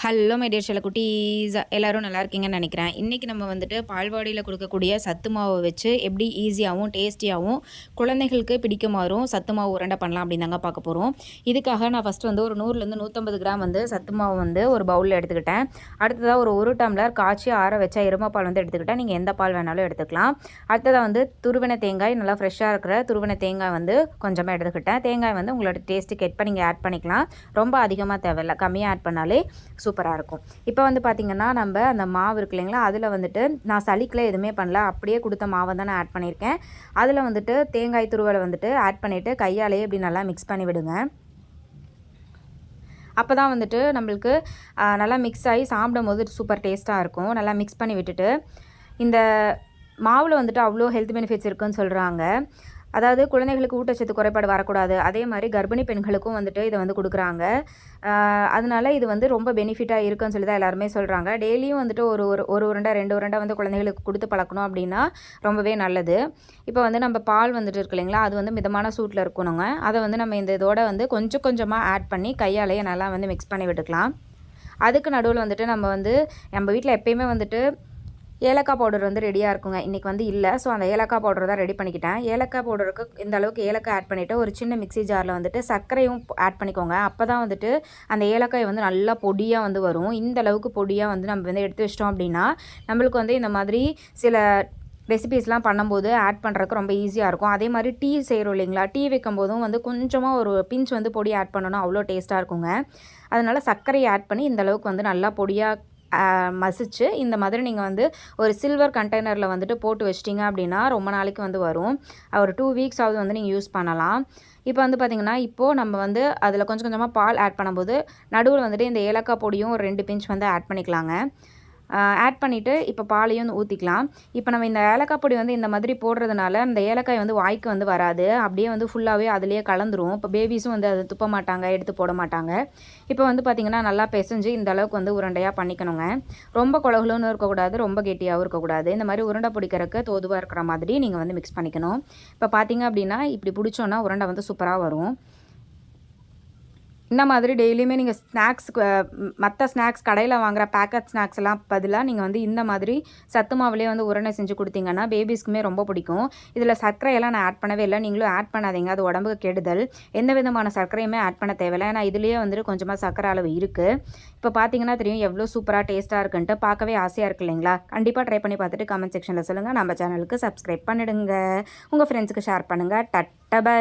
Hello my dear சில குட்டீஸ் எல்லோரும் நல்லா இருக்கீங்கன்னு நினைக்கிறேன். இன்றைக்கி நம்ம வந்துட்டு பால்வாடியில் கொடுக்கக்கூடிய சத்து மாவை வச்சு எப்படி ஈஸியாகவும் டேஸ்டியாகவும் குழந்தைகளுக்கு பிடிக்குமாறும் சத்து மாவு உருண்டை பண்ணலாம் அப்படின்னு தாங்க பார்க்க போகிறோம் இதுக்காக நான் ஃபஸ்ட்டு வந்து ஒரு நூறுலேருந்து நூற்றம்பது கிராம் வந்து சத்து மாவு வந்து ஒரு பவுலில் எடுத்துக்கிட்டேன். அடுத்ததாக ஒரு ஒரு டம்ளர் காய்ச்சி ஆற வச்சா எருமைப்பால் வந்து எடுத்துக்கிட்டேன். நீங்கள் எந்த பால் வேணாலும் எடுத்துக்கலாம். அடுத்ததாக வந்து துருவின தேங்காய் நல்லா ஃப்ரெஷ்ஷாக இருக்கிற துருவின தேங்காய் வந்து கொஞ்சமாக எடுத்துக்கிட்டேன். தேங்காய் வந்து உங்களோட டேஸ்ட்டுக்கு எட் பண்ணி நீங்கள் ஆட் பண்ணிக்கலாம். ரொம்ப அதிகமாக தேவையில்லை. கம்மியாக ஆட் பண்ணாலே சூப்பராக இருக்கும். இப்போ வந்து பார்த்திங்கன்னா நம்ம அந்த மாவு இருக்கு இல்லைங்களா அதில் வந்துட்டு நான் சளிக்கில் எதுவுமே பண்ணல. அப்படியே கொடுத்த மாவை தான் நான் ஆட் பண்ணியிருக்கேன். அதில் வந்துட்டு தேங்காய் துருவலை வந்துட்டு ஆட் பண்ணிவிட்டு கையாலேயே இப்படி நல்லா மிக்ஸ் பண்ணி விடுங்க. அப்போ தான் வந்துட்டு நம்மளுக்கு நல்லா மிக்ஸ் ஆகி சாப்பிடும் போது சூப்பர் டேஸ்ட்டாக இருக்கும். நல்லா மிக்ஸ் பண்ணி விட்டுட்டு இந்த மாவில் வந்துட்டு அவ்வளோ ஹெல்த் பெனிஃபிட்ஸ் இருக்குதுன்னு சொல்கிறாங்க அதாவது குழந்தைகளுக்கு ஊட்டச்சத்து குறைபாடு வரக்கூடாது. அதே மாதிரி கர்ப்பிணி பெண்களுக்கும் வந்துட்டு இதை வந்து கொடுக்குறாங்க. அதனால இது வந்து ரொம்ப பெனிஃபிட்டாக இருக்குன்னு சொல்லி தான் எல்லாருமே சொல்கிறாங்க டெய்லியும் வந்துட்டு ஒரு ஒரு ஒரு உருண்டை ரெண்டு உருண்டை வந்து குழந்தைகளுக்கு கொடுத்து பழக்கணும் அப்படின்னா ரொம்பவே நல்லது. இப்போ வந்து நம்ம பால் வந்துட்டு இருக்கு இல்லைங்களா அது வந்து மிதமான சூட்டில் இருக்கணுங்க. அதை வந்து நம்ம இந்த இதோட வந்து கொஞ்சம் கொஞ்சமாக ஆட் பண்ணி கையாலேயே நல்லா வந்து மிக்ஸ் பண்ணி விட்டுக்கலாம். அதுக்கு நடுவில் வந்துட்டு நம்ம வந்து நம்ம வீட்டில் எப்பயுமே வந்துட்டு ஏலக்காய் பவுடர் வந்து ரெடியாக இருக்குங்க. இன்றைக்கி வந்து இல்லை. ஸோ அந்த ஏலக்காய் பவுடர் தான் ரெடி பண்ணிக்கிட்டேன். ஏலக்காய் பவுடருக்கு இந்த அளவுக்கு ஏலக்காய் ஆட் பண்ணிவிட்டு ஒரு சின்ன மிக்சி ஜாரில் வந்துட்டு சர்க்கரையும் ஆட் பண்ணிக்கோங்க. அப்போ தான் வந்துட்டு அந்த ஏலக்காய் வந்து நல்லா பொடியாக வந்து வரும். இந்த அளவுக்கு பொடியாக வந்து நம்ம வந்து எடுத்து வச்சிட்டோம் அப்படின்னா நம்மளுக்கு வந்து இந்த மாதிரி சில ரெசிபீஸ்லாம் பண்ணும்போது ஆட் பண்ணுறதுக்கு ரொம்ப ஈஸியாக இருக்கும். அதே மாதிரி டீ செய்கிறோம் இல்லைங்களா? டீ வைக்கும் போதும் வந்து கொஞ்சமாக ஒரு பிஞ்ச் வந்து பொடி ஆட் பண்ணணும். அவ்வளோ டேஸ்ட்டாக இருக்குங்க. அதனால் சர்க்கரையை ஆட் பண்ணி இந்த அளவுக்கு வந்து நல்லா பொடியாக மசிச்சு இந்த மாதிரி நீங்கள் வந்து ஒரு சில்வர் கண்டெய்னரில் வந்துட்டு போட்டு வச்சிட்டிங்க அப்படின்னா ரொம்ப நாளைக்கு வந்து வரும். ஒரு டூ வீக்ஸ் ஆகுது வந்து நீங்கள் யூஸ் பண்ணலாம். இப்போ வந்து பார்த்திங்கன்னா இப்போது நம்ம வந்து அதில் கொஞ்சம் கொஞ்சமாக பால் ஆட் பண்ணும்போது நடுவில் வந்துட்டு இந்த ஏலக்காய் பொடியும் ஒரு ரெண்டு பிஞ்ச் வந்து ஆட் பண்ணிக்கலாங்க. ஆட் பண்ணிவிட்டு இப்போ பாலையும் வந்து ஊற்றிக்கலாம் இப்போ நம்ம இந்த ஏலக்காய் பொடி வந்து இந்த மாதிரி போடுறதுனால அந்த ஏலக்காய் வந்து வாய்க்கு வந்து வராது. அப்படியே வந்து ஃபுல்லாகவே அதுலேயே கலந்துரும். இப்போ பேபிஸும் வந்து அதை துப்ப மாட்டாங்க எடுத்து போட மாட்டாங்க. இப்போ வந்து பார்த்திங்கன்னா நல்லா பிசைஞ்சு இந்த அளவுக்கு வந்து உருண்டையாக பண்ணிக்கணுங்க. ரொம்ப குழகுலன்னு இருக்கக்கூடாது ரொம்ப கெட்டியாகவும் இருக்கக்கூடாது. இந்த மாதிரி உருண்டை பிடிக்கிறதுக்கு தோதுவாக இருக்கிற மாதிரி நீங்கள் வந்து மிக்ஸ் பண்ணிக்கணும். இப்போ பார்த்திங்க அப்படின்னா இப்படி பிடிச்சோன்னா உருண்டை வந்து சூப்பராக வரும். இந்த மாதிரி டெய்லியுமே நீங்கள் ஸ்நாக்ஸ் மற்ற ஸ்நாக்ஸ் கடையில் வாங்குகிற பேக்கெட் ஸ்நாக்ஸ் எல்லாம் பதிலாக நீங்கள் வந்து இந்த மாதிரி சத்து மாவுலேயே வந்து உரணை செஞ்சு கொடுத்தீங்கன்னா பேபிஸ்க்குமே ரொம்ப பிடிக்கும். இதில் சர்க்கரையெல்லாம் நான் ஆட் பண்ணவே இல்லை. நீங்களும் ஆட் பண்ணாதீங்க. அது உடம்புக்கு கெடுதல். எந்த விதமான சர்க்கரையுமே ஆட் பண்ண தேவையில்லை. ஏன்னா இதுலேயே வந்துட்டு கொஞ்சமாக சர்க்கரை அளவு இருக்குது இப்போ பார்த்தீங்கன்னா தெரியும் எவ்வளோ சூப்பராக டேஸ்ட்டாக இருக்குன்ட்டு பார்க்கவே ஆசையாக இருக்குது இல்லைங்களா? கண்டிப்பாக ட்ரை பண்ணி பார்த்துட்டு கமெண்ட் செக்ஷனில் சொல்லுங்கள் நம்ம சேனலுக்கு சப்ஸ்கிரைப் பண்ணிடுங்க. உங்கள் ஃப்ரெண்ட்ஸுக்கு ஷேர் பண்ணுங்கள் டட்ட பை